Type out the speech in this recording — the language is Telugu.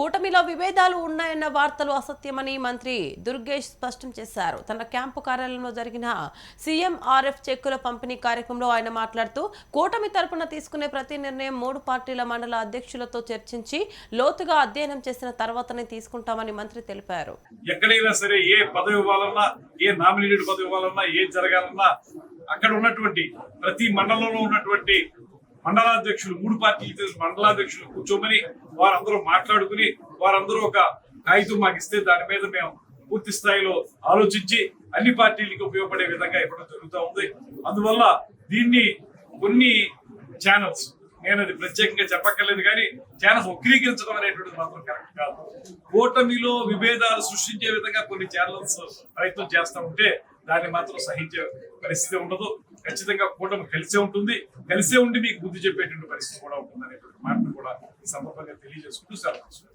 కూటమిలో విభేదాలు ఉన్నాయన్న వార్తలు అసత్యమని మంత్రి దుర్గేష్ స్పష్టం చేశారు. తన క్యాంపు కార్యాలయంలో జరిగిన సీఎంఆర్ఎఫ్ చెక్కుల పంపిణీ కార్యక్రమంలో ఆయన మాట్లాడుతూ కూటమి తరపున తీసుకునే ప్రతి నిర్ణయం మూడు పార్టీల మండల అధ్యక్షులతో చర్చించి లోతుగా అధ్యయనం చేసిన తర్వాతనే తీసుకుంటామని మంత్రి తెలిపారు. ఎక్కడైనా సరే ఏ పదవి ఇవ్వాలన్నా ఏ నామినేటెడ్ పదవి ఇవ్వాలన్నా ఏం జరగాలన్నా అక్కడ ఉన్నటువంటి ప్రతి మండలంలో ఉన్నటువంటి మండలాధ్యక్షులు మూడు పార్టీలు మండలాధ్యక్షులు కూర్చోమని వారందరూ మాట్లాడుకుని వారందరూ ఒక కాగితం మాకు ఇస్తే దాని మీద మేము పూర్తి స్థాయిలో ఆలోచించి అన్ని పార్టీలకి ఉపయోగపడే విధంగా ఇవ్వడం జరుగుతూ ఉంది. అందువల్ల దీన్ని కొన్ని ఛానల్స్ నేను అది ప్రత్యేకంగా చెప్పక్కర్లేదు కానీ ఛానల్స్ వక్రీకరించడం అనేటువంటిది మాత్రం కరెక్ట్ కాదు. కూటమిలో విభేదాలు సృష్టించే విధంగా కొన్ని ఛానల్స్ ప్రయత్నం చేస్తూ ఉంటే దాన్ని మాత్రం సహించే పరిస్థితి ఉండదు. ఖచ్చితంగా కూటమి కలిసే ఉంటుంది. కలిసే ఉండి మీకు బుద్ధి చెప్పేటువంటి పరిస్థితి కూడా ఉంటుంది అనేటువంటి మాటను కూడా ఈ సందర్భంగా తెలియజేసుకుంటూ సెలవు